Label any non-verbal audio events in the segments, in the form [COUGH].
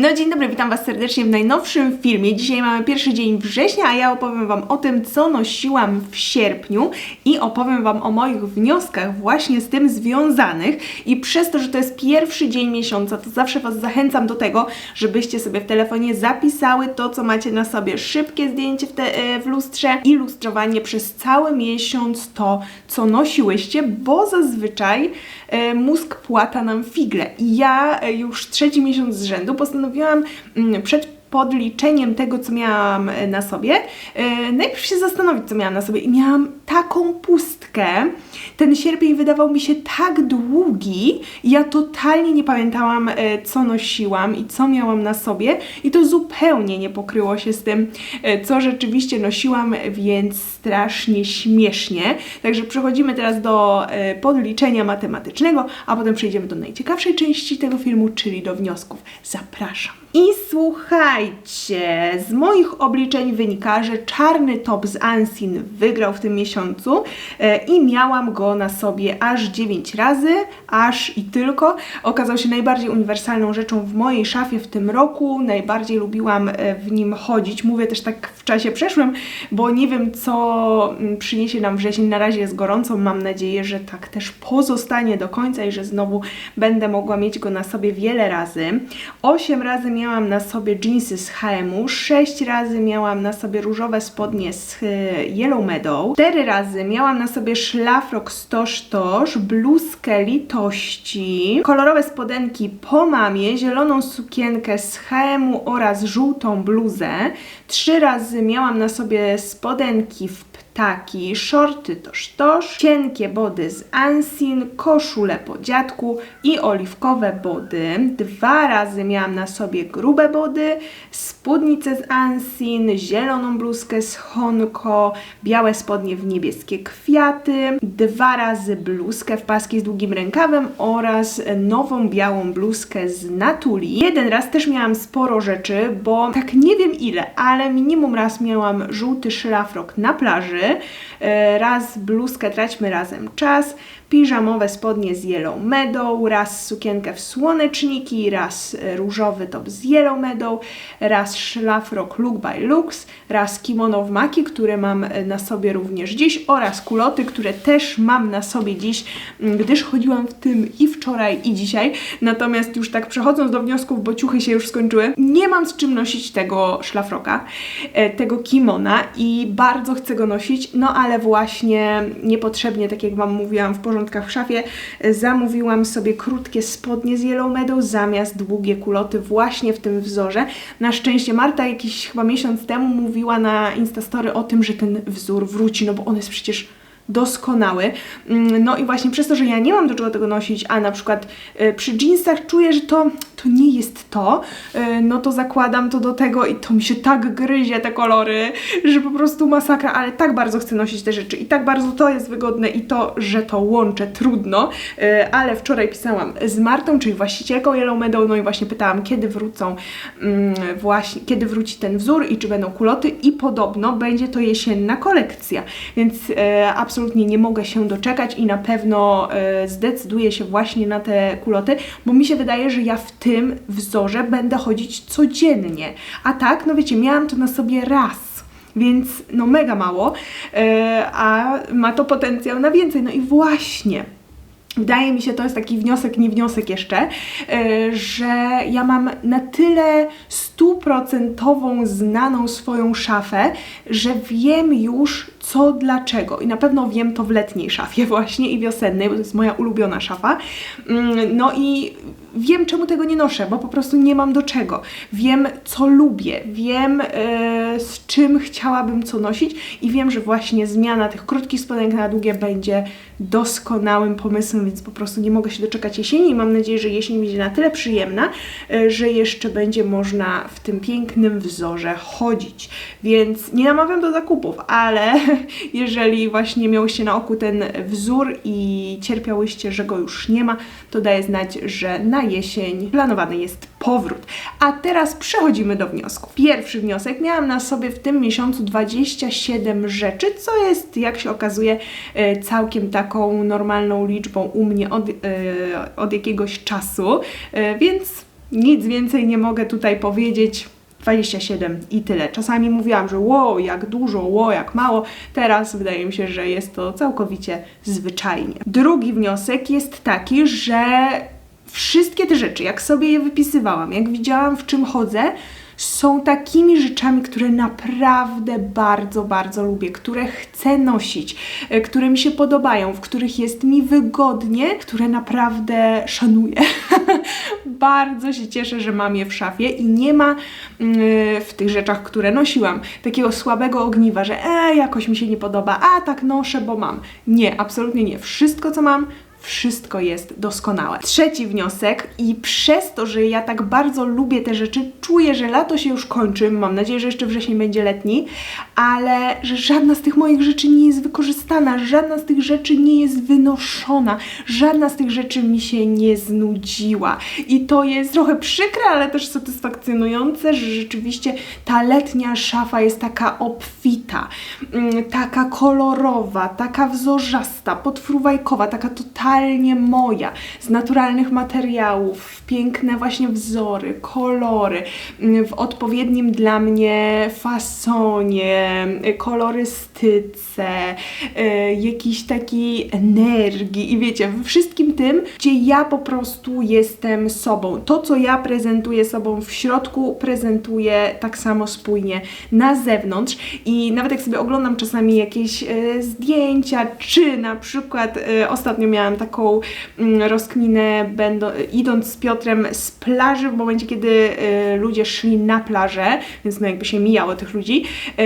No dzień dobry, witam Was serdecznie w najnowszym filmie. Dzisiaj mamy pierwszy dzień września, a ja opowiem Wam o tym, co nosiłam w sierpniu i opowiem Wam o moich wnioskach właśnie z tym związanych. I przez to, że to jest pierwszy dzień miesiąca, to zawsze Was zachęcam do tego, żebyście sobie w telefonie zapisały to, co macie na sobie. Szybkie zdjęcie w, te, e, w lustrze, ilustrowanie przez cały miesiąc to, co nosiłyście, bo zazwyczaj e, mózg płata nam figle. I ja e, już trzeci miesiąc z rzędu postanowiłam mm, przed podliczeniem tego, co miałam e, na sobie, e, najpierw się zastanowić, co miałam na sobie. I miałam taką pustkę. Ten sierpień wydawał mi się tak długi. Ja totalnie nie pamiętałam, e, co nosiłam i co miałam na sobie. I to zupełnie nie pokryło się z tym, co rzeczywiście nosiłam, więc strasznie śmiesznie. Także przechodzimy teraz do podliczenia matematycznego, a potem przejdziemy do najciekawszej części tego filmu, czyli do wniosków. Zapraszam. I słuchajcie, z moich obliczeń wynika, że czarny top z Ansin wygrał w tym miesiącu e, i miałam go na sobie aż 9 razy, aż i tylko. Okazał się najbardziej uniwersalną rzeczą w mojej szafie w tym roku. Najbardziej lubiłam e, w nim chodzić. Mówię też tak w czasie przeszłym, bo nie wiem, co mm, przyniesie nam wrzesień. Na razie jest gorąco. Mam nadzieję, że tak też pozostanie do końca i że znowu będę mogła mieć go na sobie wiele razy. 8 razy miałam na sobie jeansy z H&M, 6 razy miałam na sobie różowe spodnie z e, Yellow Meadow, 4 razy miałam na sobie szlafrok stoż toż, bluzkę litości, kolorowe spodenki po mamie, zieloną sukienkę z H&M oraz żółtą bluzę, 3 razy miałam na sobie spodenki w ptaki, shorty toż toż, cienkie body z Ansin, koszule po dziadku i oliwkowe body. Dwa razy miałam na sobie grube body, spódnicę z Ansin, zieloną bluzkę z Honko, białe spodnie w niebieskie kwiaty, dwa razy bluzkę w paski z długim rękawem oraz nową białą bluzkę z Natuli. Jeden raz też miałam sporo rzeczy, bo tak nie wiem ile, ale minimum raz miałam żółty szlafrok na plaży, raz bluzkę Traćmy Razem. Czas, piżamowe spodnie z Yellow Meadow, raz sukienkę w słoneczniki, raz e, różowy top z Yellow Meadow, raz szlafrok Look by Lux, raz kimono w maki, które mam e, na sobie również dziś oraz kuloty, które też mam na sobie dziś, gdyż chodziłam w tym i wczoraj i dzisiaj. Natomiast już tak przechodząc do wniosków, bo ciuchy się już skończyły, nie mam z czym nosić tego szlafroka, tego kimona i bardzo chcę go nosić, no ale właśnie niepotrzebnie, tak jak Wam mówiłam w w szafie, zamówiłam sobie krótkie spodnie z Yellow Meadow zamiast długie kuloty właśnie w tym wzorze. Na szczęście Marta jakiś chyba miesiąc temu mówiła na Instastory o tym, że ten wzór wróci, no bo on jest przecież doskonały. Mm, no i właśnie przez to, że ja nie mam do czego tego nosić, a na przykład y, przy jeansach czuję, że to, to nie jest to, y, no to zakładam to do tego i to mi się tak gryzie te kolory, że po prostu masakra, ale tak bardzo chcę nosić te rzeczy i tak bardzo to jest wygodne i to, że to łączę, trudno, y, ale wczoraj pisałam z Martą, czyli właścicielką Yellow Meadow, no i właśnie pytałam, kiedy wrócą mm, właśnie, kiedy wróci ten wzór i czy będą kuloty i podobno będzie to jesienna kolekcja, więc absolutnie absolutnie nie mogę się doczekać i na pewno e, zdecyduję się właśnie na te kuloty, bo mi się wydaje, że ja w tym wzorze będę chodzić codziennie. A tak, no wiecie, miałam to na sobie raz więc no mega mało, e, a ma to potencjał na więcej. No i właśnie. Wydaje mi się, to jest taki wniosek, nie wniosek jeszcze, e, że ja mam na tyle stuprocentową znaną swoją szafę, że wiem już co, dlaczego. I na pewno wiem to w letniej szafie [LAUGHS] właśnie i wiosennej, bo to jest moja ulubiona szafa. Mm, no i wiem, czemu tego nie noszę, bo po prostu nie mam do czego. Wiem, co lubię, wiem, yy, z czym chciałabym co nosić i wiem, że właśnie zmiana tych krótkich spodenek na długie będzie doskonałym pomysłem, więc po prostu nie mogę się doczekać jesieni i mam nadzieję, że jesień będzie na tyle przyjemna, yy, że jeszcze będzie można w tym pięknym wzorze chodzić. Więc nie namawiam do zakupów, ale [LAUGHS] [LAUGHS] jeżeli właśnie miałyście na oku ten wzór i cierpiałyście, że go już nie ma, to daję znać, że na jesień planowany jest powrót. A teraz przechodzimy do wniosków. Pierwszy wniosek. Miałam na sobie w tym miesiącu 27 rzeczy, co jest, jak się okazuje, e, całkiem taką normalną liczbą u mnie od, e, od jakiegoś czasu, e, więc Nic więcej nie mogę tutaj powiedzieć. 27 i tyle. Czasami mówiłam, że wow, jak dużo, wow, jak mało. Teraz wydaje mi się, że jest to całkowicie zwyczajnie. Drugi wniosek jest taki, że wszystkie te rzeczy, jak sobie je wypisywałam, jak widziałam w czym chodzę, są takimi rzeczami, które naprawdę bardzo, bardzo lubię, które chcę nosić, e, które mi się podobają, w których jest mi wygodnie, które naprawdę szanuję. [LAUGHS] bardzo się cieszę, że mam je w szafie i nie ma yy, w tych rzeczach, które nosiłam, takiego słabego ogniwa, że e, jakoś mi się nie podoba, a tak noszę, bo mam. Nie, absolutnie nie. Wszystko, co mam, wszystko jest doskonałe. Trzeci wniosek i przez to, że ja tak bardzo lubię te rzeczy, czuję, że lato się już kończy, mam nadzieję, że jeszcze wrzesień będzie letni, ale że żadna z tych moich rzeczy nie jest wykorzystana, żadna z tych rzeczy nie jest wynoszona, żadna z tych rzeczy mi się nie znudziła. I to jest trochę przykre, ale też satysfakcjonujące, że rzeczywiście ta letnia szafa jest taka obfita, mm, taka kolorowa, taka wzorzasta, podfruwajkowa, taka totalna totalnie moja, z naturalnych materiałów, piękne właśnie wzory, kolory, mm, w odpowiednim dla mnie fasonie, kolorystyce, y, jakiejś takiej energii i wiecie, w wszystkim tym, gdzie ja po prostu jestem sobą. To, co ja prezentuję sobą w środku, prezentuję tak samo spójnie na zewnątrz i nawet jak sobie oglądam czasami jakieś y, zdjęcia, czy na przykład y, ostatnio miałam taką mm, rozkminę, będą, idąc z Piotrem z plaży w momencie, kiedy y, ludzie szli na plażę, więc no jakby się mijało tych ludzi. Y,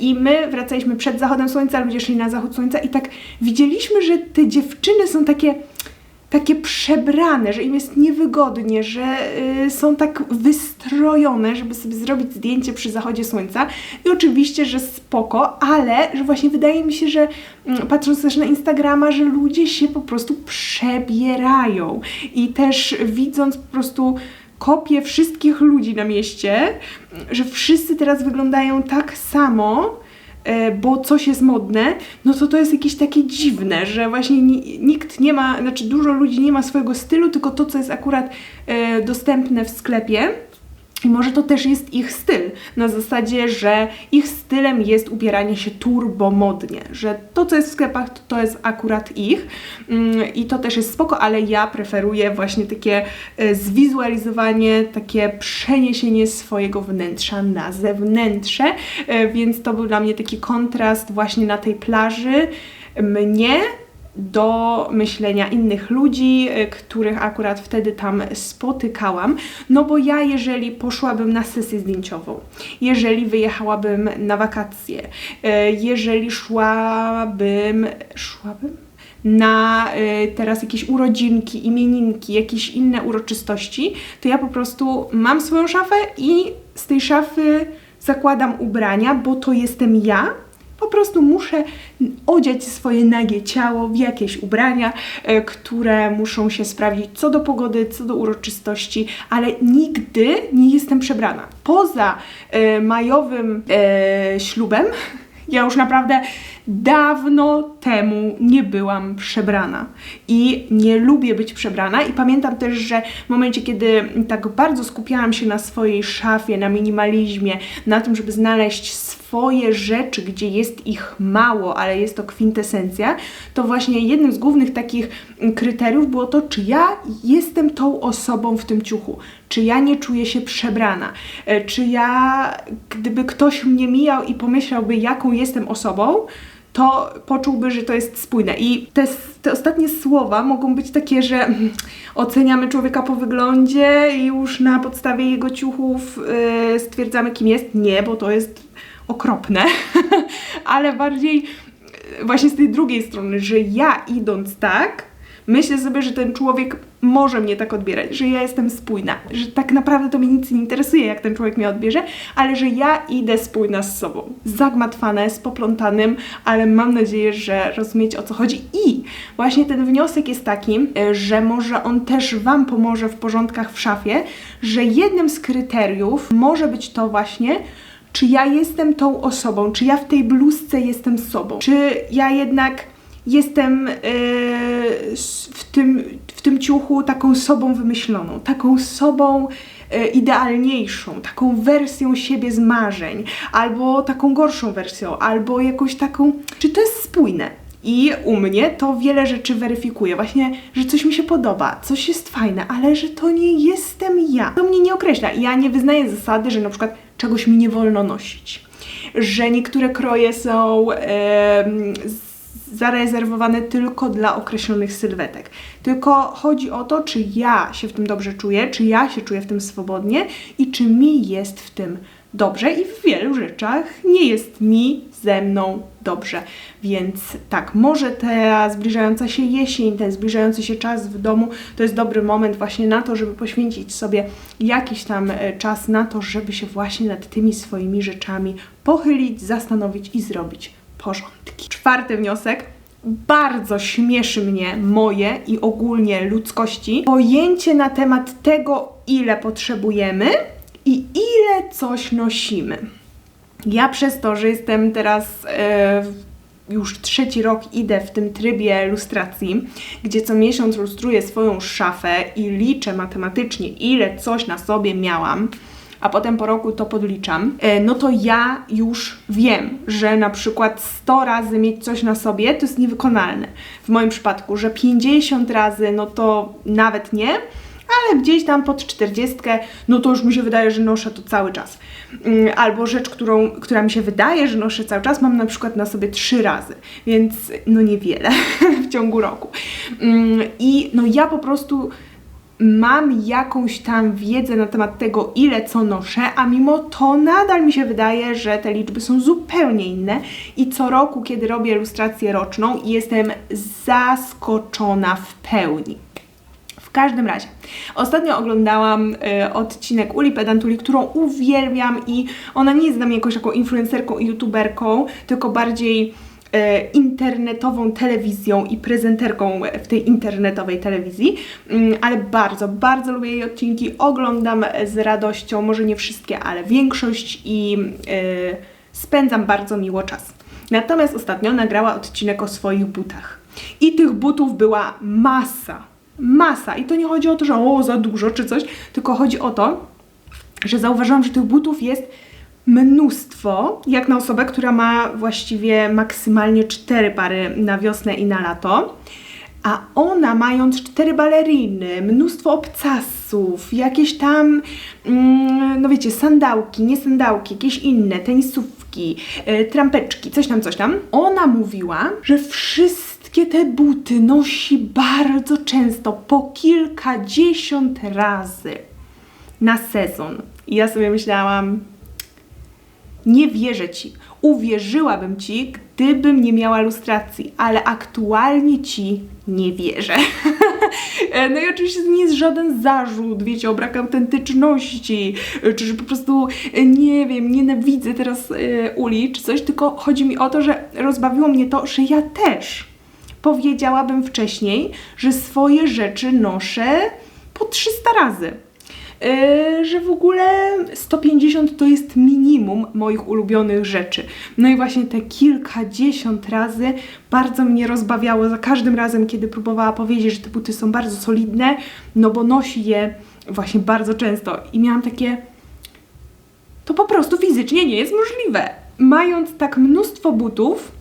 i my wracaliśmy przed zachodem słońca, ludzie szli na zachód słońca i tak widzieliśmy, że te dziewczyny są takie takie przebrane, że im jest niewygodnie, że y, są tak wystrojone, żeby sobie zrobić zdjęcie przy zachodzie słońca. I oczywiście, że spoko, ale że właśnie wydaje mi się, że y, patrząc też na Instagrama, że ludzie się po prostu przebierają. I też widząc po prostu kopie wszystkich ludzi na mieście, że wszyscy teraz wyglądają tak samo, bo coś jest modne, no to to jest jakieś takie dziwne, że właśnie nikt nie ma, znaczy dużo ludzi nie ma swojego stylu, tylko to, co jest akurat e, dostępne w sklepie. I może to też jest ich styl, na zasadzie, że ich stylem jest ubieranie się turbomodnie, że to, co jest w sklepach, to, to jest akurat ich mm, i to też jest spoko, ale ja preferuję właśnie takie e, zwizualizowanie, takie przeniesienie swojego wnętrza na zewnętrze, e, więc to był dla mnie taki kontrast właśnie na tej plaży. Mnie do myślenia innych ludzi, y, których akurat wtedy tam spotykałam. No bo ja, jeżeli poszłabym na sesję zdjęciową, jeżeli wyjechałabym na wakacje, y, jeżeli szłabym. szłabym? na y, teraz jakieś urodzinki, imieninki, jakieś inne uroczystości, to ja po prostu mam swoją szafę i z tej szafy zakładam ubrania, bo to jestem ja po prostu muszę odziać swoje nagie ciało w jakieś ubrania, e, które muszą się sprawdzić co do pogody, co do uroczystości, ale nigdy nie jestem przebrana. Poza e, majowym e, ślubem, [LAUGHS] ja już naprawdę dawno temu nie byłam przebrana i nie lubię być przebrana. I pamiętam też, że w momencie, kiedy tak bardzo skupiałam się na swojej szafie, na minimalizmie, na tym, żeby znaleźć swoje rzeczy, gdzie jest ich mało, ale jest to kwintesencja, to właśnie jednym z głównych takich kryteriów było to, czy ja jestem tą osobą w tym ciuchu, czy ja nie czuję się przebrana, e, czy ja, gdyby ktoś mnie mijał i pomyślałby, jaką jestem osobą, to poczułby, że to jest spójne. I te, te ostatnie słowa mogą być takie, że oceniamy człowieka po wyglądzie i już na podstawie jego ciuchów yy, stwierdzamy, kim jest. Nie, bo to jest okropne, [LAUGHS] ale bardziej właśnie z tej drugiej strony, że ja idąc tak, myślę sobie, że ten człowiek może mnie tak odbierać, że ja jestem spójna, że tak naprawdę to mnie nic nie interesuje, jak ten człowiek mnie odbierze, ale że ja idę spójna z sobą. Zagmatwane, z poplątanym, ale mam nadzieję, że rozumiecie o co chodzi. I właśnie ten wniosek jest taki, że może on też Wam pomoże w porządkach w szafie, że jednym z kryteriów może być to właśnie, czy ja jestem tą osobą, czy ja w tej bluzce jestem sobą, czy ja jednak jestem e, w, tym, w tym ciuchu taką sobą wymyśloną, taką sobą e, idealniejszą, taką wersją siebie z marzeń, albo taką gorszą wersją, albo jakąś taką. Czy to jest spójne? I u mnie to wiele rzeczy weryfikuje. Właśnie, że coś mi się podoba, coś jest fajne, ale że to nie jestem ja. To mnie nie określa. Ja nie wyznaję zasady, że na przykład czegoś mi nie wolno nosić. Że niektóre kroje są em, zarezerwowane tylko dla określonych sylwetek. Tylko chodzi o to, czy ja się w tym dobrze czuję, czy ja się czuję w tym swobodnie i czy mi jest w tym dobrze i w wielu rzeczach nie jest mi ze mną dobrze. Więc tak, może ta zbliżająca się jesień, ten zbliżający się czas w domu to jest dobry moment właśnie na to, żeby poświęcić sobie jakiś tam e, czas na to, żeby się właśnie nad tymi swoimi rzeczami pochylić, zastanowić i zrobić porządki. Czwarty wniosek. Bardzo śmieszy mnie moje i ogólnie ludzkości pojęcie na temat tego, ile potrzebujemy i ile coś nosimy. Ja przez to, że jestem teraz e, już trzeci rok idę w tym trybie lustracji, gdzie co miesiąc lustruję swoją szafę i liczę matematycznie, ile coś na sobie miałam, a potem po roku to podliczam, e, no to ja już wiem, że na przykład 100 razy mieć coś na sobie to jest niewykonalne. W moim przypadku, że 50 razy, no to nawet nie, ale gdzieś tam pod 40, no to już mi się wydaje, że noszę to cały czas. Mm, Albo rzecz, którą, która mi się wydaje, że noszę cały czas, mam na przykład na sobie trzy razy, więc no niewiele [LAUGHS] w ciągu roku. Mm, I no ja po prostu mam jakąś tam wiedzę na temat tego, ile co noszę, a mimo to nadal mi się wydaje, że te liczby są zupełnie inne i co roku, kiedy robię ilustrację roczną, jestem zaskoczona w pełni. W każdym razie, ostatnio oglądałam e, odcinek Uli Pedantuli, którą uwielbiam i ona nie jest dla mnie jakąś taką influencerką i youtuberką, tylko bardziej internetową telewizją i prezenterką w tej internetowej telewizji, Mm, ale bardzo, bardzo lubię jej odcinki, oglądam z radością, może nie wszystkie, ale większość i e, spędzam bardzo miło czas. Natomiast ostatnio nagrała odcinek o swoich butach. I tych butów była masa. Masa. I to nie chodzi o to, że o, za dużo czy coś, tylko chodzi o to, że zauważyłam, że tych butów jest mnóstwo, jak na osobę, która ma właściwie maksymalnie cztery pary na wiosnę i na lato. A ona, mając cztery baleriny, mnóstwo obcasów, jakieś tam, mm, no wiecie, sandałki, nie sandałki, jakieś inne, tenisówki, e, trampeczki, coś tam, coś tam, ona mówiła, że wszystkie te buty nosi bardzo często, po kilkadziesiąt razy na sezon. I ja sobie myślałam, nie wierzę ci. Uwierzyłabym ci, gdybym nie miała lustracji, ale aktualnie ci nie wierzę. [LAUGHS] No i oczywiście nie jest żaden zarzut, wiecie, o brak autentyczności, czy że po prostu, e, nie wiem, nienawidzę teraz e, Uli, czy coś, tylko chodzi mi o to, że rozbawiło mnie to, że ja też powiedziałabym wcześniej, że swoje rzeczy noszę po 300 razy. Yy, że w ogóle 150 to jest minimum moich ulubionych rzeczy. No i właśnie te kilkadziesiąt razy bardzo mnie rozbawiało za każdym razem, kiedy próbowała powiedzieć, że te buty są bardzo solidne, no bo nosi je właśnie bardzo często. I miałam takie, to po prostu fizycznie nie jest możliwe. Mając tak mnóstwo butów,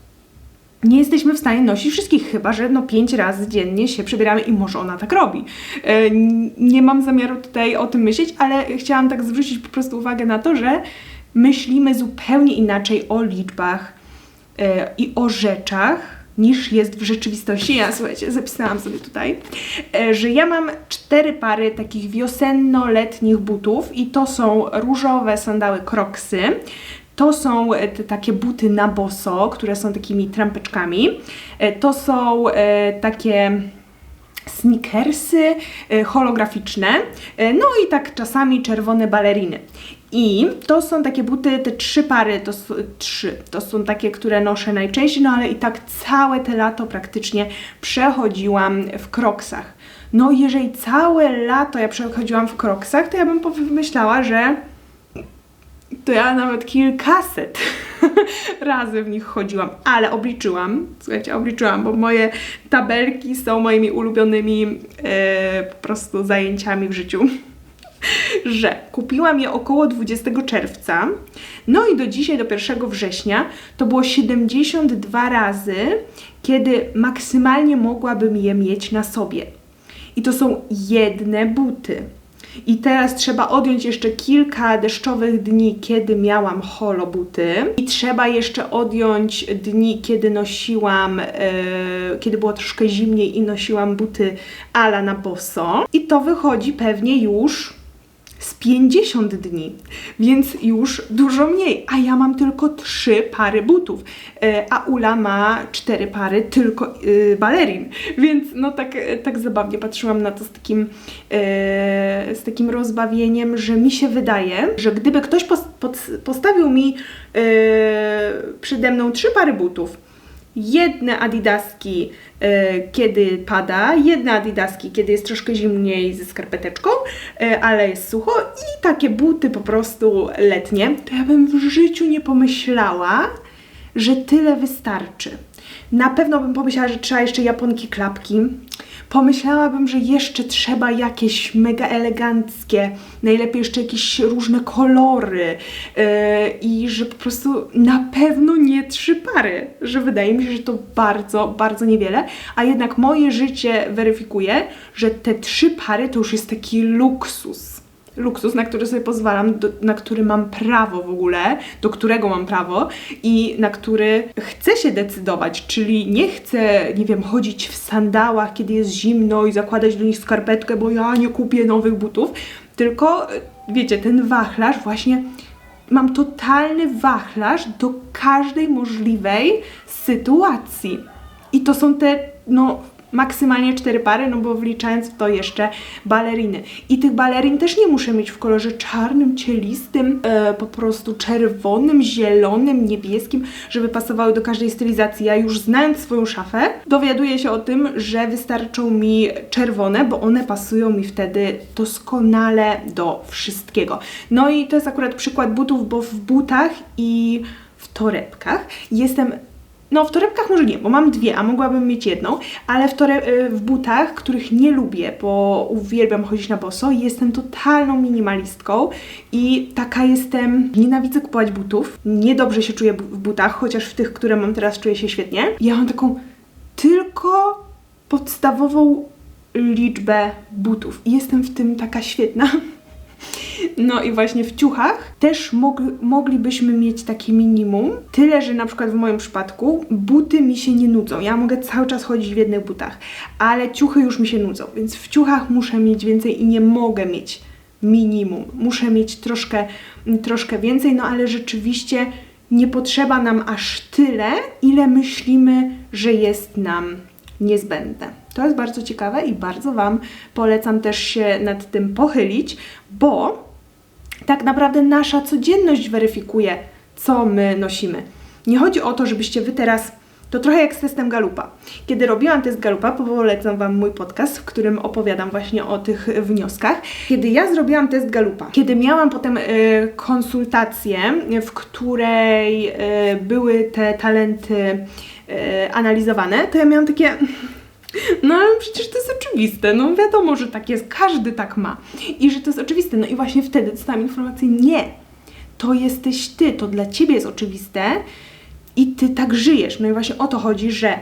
nie jesteśmy w stanie nosić wszystkich, chyba że no pięć razy dziennie się przebieramy i może ona tak robi. E, nie mam zamiaru tutaj o tym myśleć, ale chciałam tak zwrócić po prostu uwagę na to, że myślimy zupełnie inaczej o liczbach e, i o rzeczach niż jest w rzeczywistości. Ja słuchajcie, zapisałam sobie tutaj, e, że ja mam cztery pary takich wiosenno-letnich butów i to są różowe sandały Crocsy. To są e, te takie buty na boso, które są takimi trampeczkami. E, To są e, takie sneakersy holograficzne, no i tak czasami czerwone baleriny. I to są takie buty, te trzy pary, to s- trzy, to są takie, które noszę najczęściej, no ale i tak całe te lato praktycznie przechodziłam w kroksach. No jeżeli całe lato ja przechodziłam w kroksach, to ja bym pomyślała, że to ja nawet kilkaset [LAUGHS] razy w nich chodziłam, ale obliczyłam, słuchajcie, obliczyłam, bo moje tabelki są moimi ulubionymi e, po prostu zajęciami w życiu [LAUGHS] że kupiłam je około 20 czerwca, no i do dzisiaj, do 1 września, to było 72 razy, kiedy maksymalnie mogłabym je mieć na sobie. I to są jedne buty. I teraz trzeba odjąć jeszcze kilka deszczowych dni, kiedy miałam holo buty. I trzeba jeszcze odjąć dni, kiedy nosiłam, e, kiedy było troszkę zimniej i nosiłam buty ala na boso. I to wychodzi pewnie już z 50 dni, więc już dużo mniej. A ja mam tylko 3 pary butów, e, a Ula ma 4 pary tylko yy, balerin. Więc no tak, tak zabawnie patrzyłam na to z takim, z takim rozbawieniem, że mi się wydaje, że gdyby ktoś post, postawił mi przede mną 3 pary butów, jedne adidaski, e, kiedy pada, jedne adidaski, kiedy jest troszkę zimniej ze skarpeteczką, e, ale jest sucho i takie buty po prostu letnie, to ja bym w życiu nie pomyślała, że tyle wystarczy. Na pewno bym pomyślała, że trzeba jeszcze japonki klapki, pomyślałabym, że jeszcze trzeba jakieś mega eleganckie, najlepiej jeszcze jakieś różne kolory yy, i że po prostu na pewno nie trzy pary, że wydaje mi się, że to bardzo, bardzo niewiele, a jednak moje życie weryfikuje, że te trzy pary to już jest taki luksus luksus, na który sobie pozwalam, do, na który mam prawo w ogóle, do którego mam prawo i na który chcę się decydować, czyli nie chcę, nie wiem, chodzić w sandałach, kiedy jest zimno i zakładać do nich skarpetkę, bo ja nie kupię nowych butów, tylko wiecie, ten wachlarz właśnie mam totalny wachlarz do każdej możliwej sytuacji. I to są te, no, maksymalnie cztery pary, no bo wliczając w to jeszcze baleriny. I tych balerin też nie muszę mieć w kolorze czarnym, cielistym, e, po prostu czerwonym, zielonym, niebieskim, żeby pasowały do każdej stylizacji. Ja już znając swoją szafę, dowiaduję się o tym, że wystarczą mi czerwone, bo one pasują mi wtedy doskonale do wszystkiego. No i to jest akurat przykład butów, bo w butach i w torebkach jestem no w torebkach może nie, bo mam dwie, a mogłabym mieć jedną, ale w, tore- y, w butach, których nie lubię, bo uwielbiam chodzić na boso, jestem totalną minimalistką i taka jestem, nienawidzę kupować butów, niedobrze się czuję w butach, chociaż w tych, które mam teraz czuję się świetnie. Ja mam taką tylko podstawową liczbę butów i jestem w tym taka świetna. No i właśnie w ciuchach też mog moglibyśmy mieć takie minimum. Tyle, że na przykład w moim przypadku buty mi się nie nudzą. Ja mogę cały czas chodzić w jednych butach, ale ciuchy już mi się nudzą, więc w ciuchach muszę mieć więcej i nie mogę mieć minimum. Muszę mieć troszkę, troszkę więcej, no ale rzeczywiście nie potrzeba nam aż tyle, ile myślimy, że jest nam niezbędne. To jest bardzo ciekawe i bardzo Wam polecam też się nad tym pochylić, bo tak naprawdę nasza codzienność weryfikuje, co my nosimy. Nie chodzi o to, żebyście Wy teraz to trochę jak z testem Galupa. Kiedy robiłam test Galupa, polecam Wam mój podcast, w którym opowiadam właśnie o tych wnioskach. Kiedy ja zrobiłam test Galupa, kiedy miałam potem y, konsultację, w której y, były te talenty y, analizowane, to ja miałam takie no ale przecież to jest oczywiste, no wiadomo, że tak jest, każdy tak ma i że to jest oczywiste. No i właśnie wtedy dostałam informację, nie, to jesteś ty, to dla ciebie jest oczywiste i ty tak żyjesz. No i właśnie o to chodzi, że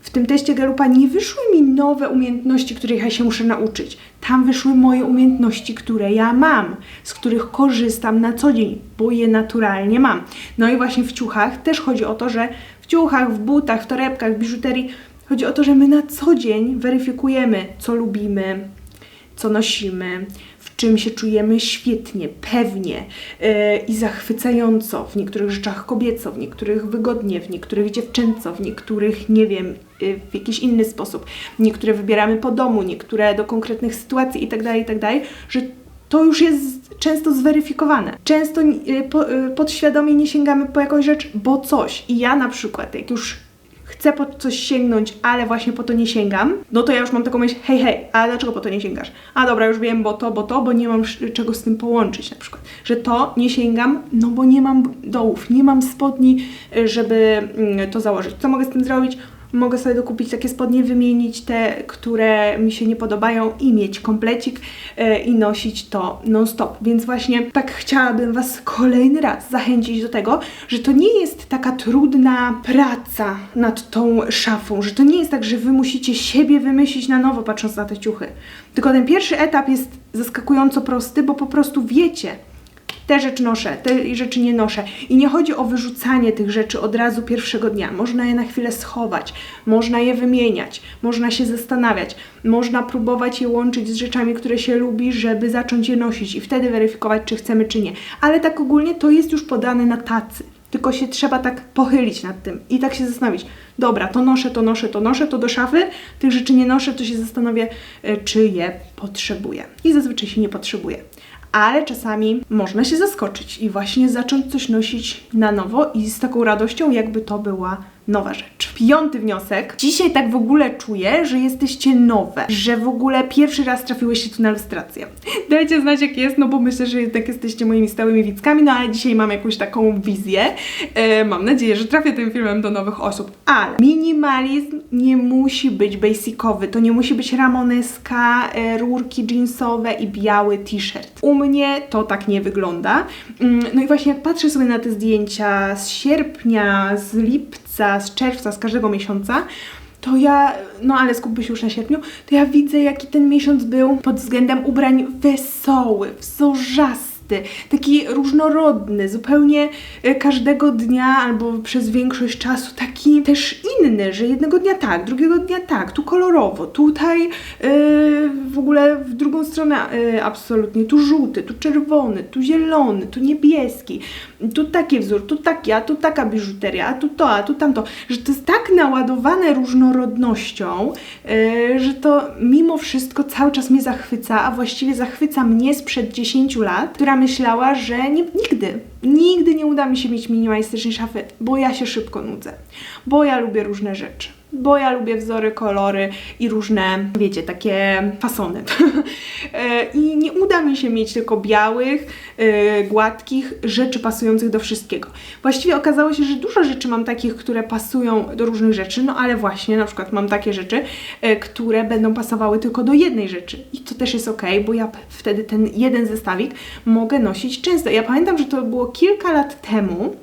w tym teście Galupa nie wyszły mi nowe umiejętności, których ja się muszę nauczyć. Tam wyszły moje umiejętności, które ja mam, z których korzystam na co dzień, bo je naturalnie mam. No i właśnie w ciuchach też chodzi o to, że w ciuchach, w butach, w torebkach, w biżuterii Chodzi o to, że my na co dzień weryfikujemy, co lubimy, co nosimy, w czym się czujemy świetnie, pewnie yy, i zachwycająco, w niektórych rzeczach kobieco, w niektórych wygodnie, w niektórych dziewczęco, w niektórych, nie wiem, yy, w jakiś inny sposób. Niektóre wybieramy po domu, niektóre do konkretnych sytuacji itd., tak itd., tak że to już jest często zweryfikowane. Często yy, po, podświadomie nie sięgamy po jakąś rzecz, bo coś. I ja na przykład, jak już chcę po coś sięgnąć, ale właśnie po to nie sięgam, no to ja już mam taką myśl, hej, hej, a dlaczego po to nie sięgasz? A dobra, już wiem, bo to, bo to, bo nie mam czego z tym połączyć na przykład. Że to nie sięgam, no bo nie mam dołów, nie mam spodni, y, żeby mm, to założyć. Co mogę z tym zrobić? Mogę sobie dokupić takie spodnie, wymienić te, które mi się nie podobają i mieć komplecik e, i nosić to non-stop. Więc właśnie tak chciałabym Was kolejny raz zachęcić do tego, że to nie jest taka trudna praca nad tą szafą, że to nie jest tak, że Wy musicie siebie wymyślić na nowo patrząc na te ciuchy. Tylko ten pierwszy etap jest zaskakująco prosty, bo po prostu wiecie, te rzeczy noszę, te rzeczy nie noszę. I nie chodzi o wyrzucanie tych rzeczy od razu pierwszego dnia. Można je na chwilę schować, można je wymieniać, można się zastanawiać, można próbować je łączyć z rzeczami, które się lubi, żeby zacząć je nosić i wtedy weryfikować, czy chcemy, czy nie. Ale tak ogólnie to jest już podane na tacy. Tylko się trzeba tak pochylić nad tym i tak się zastanowić. Dobra, to noszę, to noszę, to noszę, to do szafy. Tych rzeczy nie noszę, to się zastanowię, e, czy je potrzebuję. I zazwyczaj się nie potrzebuję ale czasami można się zaskoczyć i właśnie zacząć coś nosić na nowo i z taką radością, jakby to była nowa rzecz. Piąty wniosek. Dzisiaj tak w ogóle czuję, że jesteście nowe, że w ogóle pierwszy raz trafiłyście tu na lustrację. [LAUGHS] Dajcie znać jak jest, no bo myślę, że jednak jesteście moimi stałymi widzkami, no ale dzisiaj mam jakąś taką wizję. E, mam nadzieję, że trafię tym filmem do nowych osób. Ale minimalizm nie musi być basicowy, to nie musi być ramoneska, e, rurki jeansowe i biały t-shirt. U mnie to tak nie wygląda. Mm, No i właśnie jak patrzę sobie na te zdjęcia z sierpnia, z lipca, z czerwca, z każdego miesiąca, to ja, no ale skupmy się już na sierpniu, to ja widzę jaki ten miesiąc był pod względem ubrań wesoły, wzorzasty, taki różnorodny, zupełnie e, każdego dnia albo przez większość czasu taki też inny, że jednego dnia tak, drugiego dnia tak, tu kolorowo, tutaj e, w ogóle w drugą stronę e, absolutnie, tu żółty, tu czerwony, tu zielony, tu niebieski, tu taki wzór, tu taki, a tu taka biżuteria, a tu to, a tu tamto, że to jest tak naładowane różnorodnością, e, że to mimo wszystko cały czas mnie zachwyca, a właściwie zachwyca mnie sprzed 10 lat, która myślała, że nie, nigdy, nigdy nie uda mi się mieć minimalistycznej szafy, bo ja się szybko nudzę, bo ja lubię różne rzeczy. Bo ja lubię wzory, kolory i różne, wiecie, takie fasony. [LAUGHS] E, I nie uda mi się mieć tylko białych, e, gładkich rzeczy pasujących do wszystkiego. Właściwie okazało się, że dużo rzeczy mam takich, które pasują do różnych rzeczy, no ale właśnie na przykład mam takie rzeczy, e, które będą pasowały tylko do jednej rzeczy. I to też jest ok, bo ja wtedy ten jeden zestawik mogę nosić często. Ja pamiętam, że to było kilka lat temu,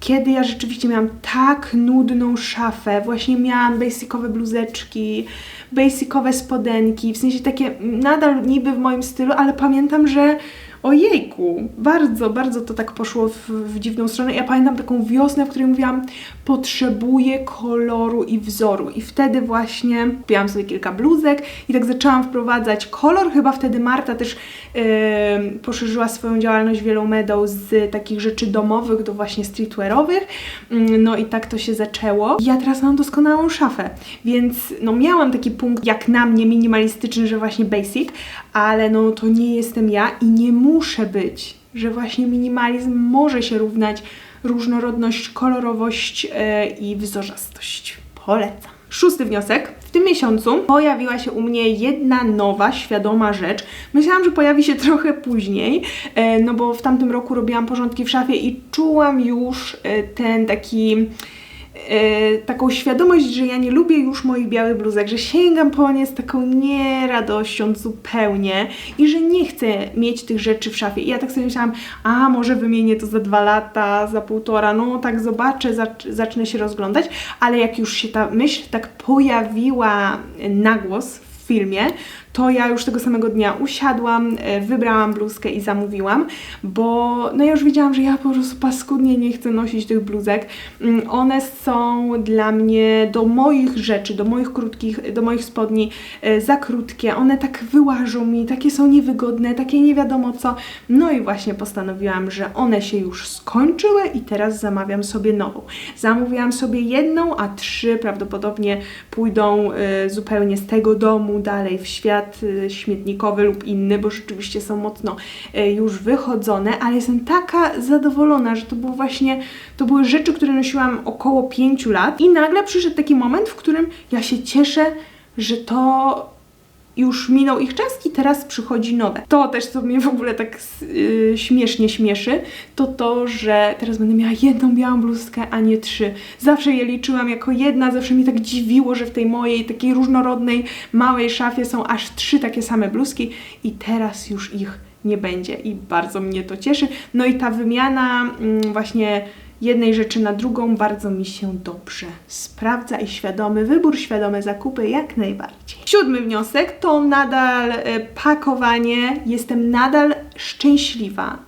kiedy ja rzeczywiście miałam tak nudną szafę, właśnie miałam basicowe bluzeczki, basicowe spodenki, w sensie takie nadal niby w moim stylu, ale pamiętam, że ojejku, bardzo, bardzo to tak poszło w, w dziwną stronę. Ja pamiętam taką wiosnę, w której mówiłam, potrzebuję koloru i wzoru. I wtedy właśnie kupiłam sobie kilka bluzek i tak zaczęłam wprowadzać kolor. Chyba wtedy Marta też em, poszerzyła swoją działalność Wielą Meadow z takich rzeczy domowych do właśnie streetwearowych. Mm, No i tak to się zaczęło. Ja teraz mam doskonałą szafę, więc no miałam taki punkt jak na mnie minimalistyczny, że właśnie basic, ale no to nie jestem ja i nie muszę być, że właśnie minimalizm może się równać różnorodność, kolorowość e, i wzorzastość. Polecam. Szósty wniosek. W tym miesiącu pojawiła się u mnie jedna nowa, świadoma rzecz. Myślałam, że pojawi się [LAUGHS] trochę później, e, no bo w tamtym roku robiłam porządki w szafie i czułam już e, ten taki e, taką świadomość, że ja nie lubię już moich białych bluzek, że sięgam po nie z taką nieradością zupełnie i że nie chcę mieć tych rzeczy w szafie. I ja tak sobie myślałam, a może wymienię to za dwa lata, za półtora, no tak zobaczę, zac- zacznę się rozglądać, ale jak już się ta myśl tak pojawiła na głos w filmie, to ja już tego samego dnia usiadłam, e, wybrałam bluzkę i zamówiłam, bo no ja już wiedziałam, że ja po prostu paskudnie nie chcę nosić tych bluzek. Mm, One są dla mnie do moich rzeczy, do moich krótkich, do moich spodni e, za krótkie. One tak wyłażą mi, takie są niewygodne, takie nie wiadomo co. No i właśnie postanowiłam, że one się już skończyły i teraz zamawiam sobie nową. Zamówiłam sobie jedną, a trzy prawdopodobnie pójdą e, zupełnie z tego domu dalej w świat y, śmietnikowy lub inny, bo rzeczywiście są mocno y, już wychodzone, ale jestem taka zadowolona, że to było właśnie, to były rzeczy, które nosiłam około 5 lat i nagle przyszedł taki moment, w którym ja się cieszę, że to już minął ich czas i teraz przychodzi nowe. To też, co mnie w ogóle tak yy, śmiesznie śmieszy, to to, że teraz będę miała jedną białą bluzkę, a nie trzy. Zawsze je liczyłam jako jedna, zawsze mi tak dziwiło, że w tej mojej takiej różnorodnej, małej szafie są aż trzy takie same bluzki i teraz już ich nie będzie i bardzo mnie to cieszy. No i ta wymiana mm, właśnie jednej rzeczy na drugą bardzo mi się dobrze sprawdza i świadomy wybór, świadome zakupy jak najbardziej. Siódmy wniosek to nadal e, pakowanie. Jestem nadal szczęśliwa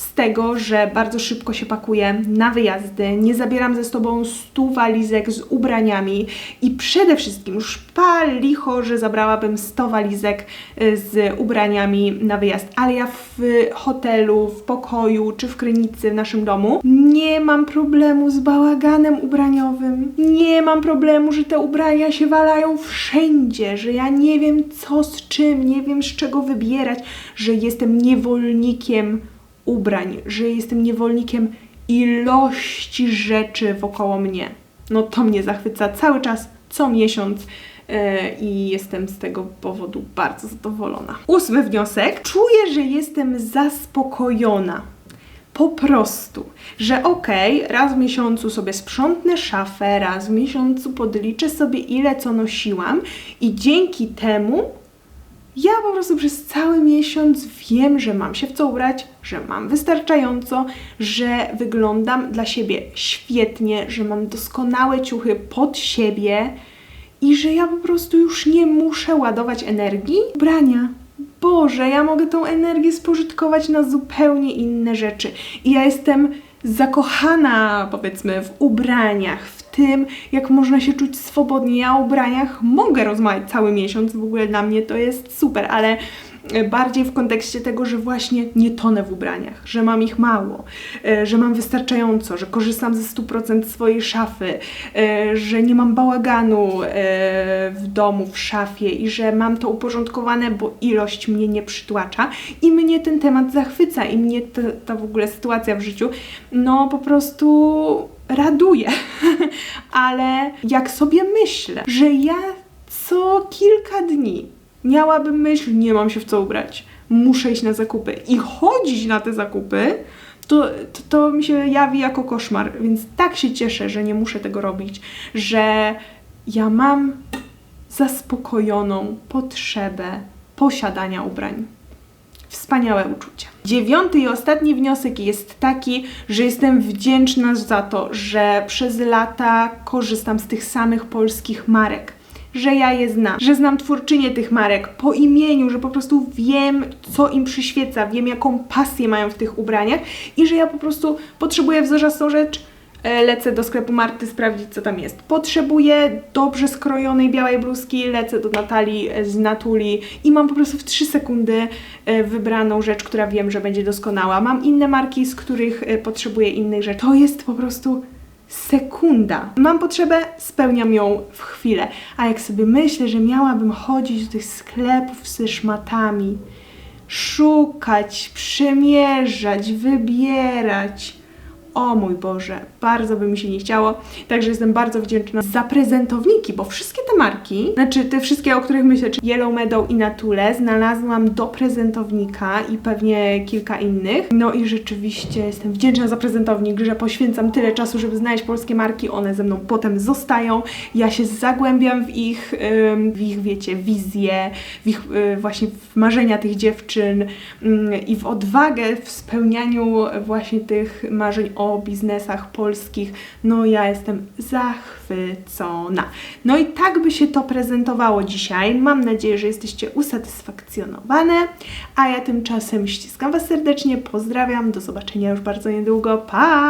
z tego, że bardzo szybko się pakuję na wyjazdy, nie zabieram ze sobą stu walizek z ubraniami i przede wszystkim już pal licho, że zabrałabym 100 walizek y, z ubraniami na wyjazd, ale ja w hotelu, w pokoju czy w krynicy w naszym domu nie mam problemu z bałaganem ubraniowym, nie mam problemu, że te ubrania się walają wszędzie, że ja nie wiem co z czym, nie wiem z czego wybierać, że jestem niewolnikiem ubrań, że jestem niewolnikiem ilości rzeczy wokoło mnie. No to mnie zachwyca cały czas, co miesiąc yy, i jestem z tego powodu bardzo zadowolona. Ósmy wniosek. Czuję, że jestem zaspokojona. Po prostu, że okej, okay, raz w miesiącu sobie sprzątnę szafę, raz w miesiącu podliczę sobie ile co nosiłam i dzięki temu ja po prostu przez cały miesiąc wiem, że mam się w co ubrać, że mam wystarczająco, że wyglądam dla siebie świetnie, że mam doskonałe ciuchy pod siebie i że ja po prostu już nie muszę ładować energii ubrania. Boże, ja mogę tą energię spożytkować na zupełnie inne rzeczy. I ja jestem zakochana, powiedzmy, w ubraniach, w tym, jak można się czuć swobodnie. Ja o ubraniach mogę rozmawiać cały miesiąc, w ogóle dla mnie to jest super, ale e, bardziej w kontekście tego, że właśnie nie tonę w ubraniach, że mam ich mało, e, że mam wystarczająco, że korzystam ze 100% swojej szafy, e, że nie mam bałaganu w domu, w szafie i że mam to uporządkowane, bo ilość mnie nie przytłacza i mnie ten temat zachwyca i mnie ta, ta w ogóle sytuacja w życiu, no po prostu raduje, [LAUGHS] ale jak sobie myślę, że ja co kilka dni miałabym myśl, nie mam się w co ubrać, muszę iść na zakupy i chodzić na te zakupy, to, to, to mi się jawi jako koszmar, więc tak się cieszę, że nie muszę tego robić, że ja mam zaspokojoną potrzebę posiadania ubrań. Wspaniałe uczucie. Dziewiąty i ostatni wniosek jest taki, że jestem wdzięczna za to, że przez lata korzystam z tych samych polskich marek że ja je znam, że znam twórczynię tych marek po imieniu, że po prostu wiem, co im przyświeca, wiem, jaką pasję mają w tych ubraniach i że ja po prostu potrzebuję wzorzastą rzecz, E, lecę do sklepu Marty sprawdzić, co tam jest. Potrzebuję dobrze skrojonej białej bluzki, lecę do Natalii e, z Natuli i mam po prostu w 3 sekundy e, wybraną rzecz, która wiem, że będzie doskonała. Mam inne marki, z których potrzebuję innych rzeczy. To jest po prostu sekunda. Mam potrzebę, spełniam ją w chwilę. A jak sobie myślę, że miałabym chodzić do tych sklepów ze szmatami, szukać, przemierzać, wybierać, o mój Boże, bardzo by mi się nie chciało. Także jestem bardzo wdzięczna za prezentowniki, bo wszystkie te marki, znaczy te wszystkie, o których myślę, czy Yellow Meadow i Natule, znalazłam do prezentownika i pewnie kilka innych. No i rzeczywiście jestem wdzięczna za prezentownik, że poświęcam tyle czasu, żeby znaleźć polskie marki, one ze mną potem zostają. Ja się zagłębiam w ich, w ich wiecie, wizję, w ich y, właśnie w marzenia tych dziewczyn i w odwagę w spełnianiu właśnie tych marzeń o biznesach polskich, no ja jestem zachwycona. No i tak by się to prezentowało dzisiaj. Mam nadzieję, że jesteście usatysfakcjonowane, a ja tymczasem ściskam Was serdecznie, pozdrawiam, do zobaczenia już bardzo niedługo, pa!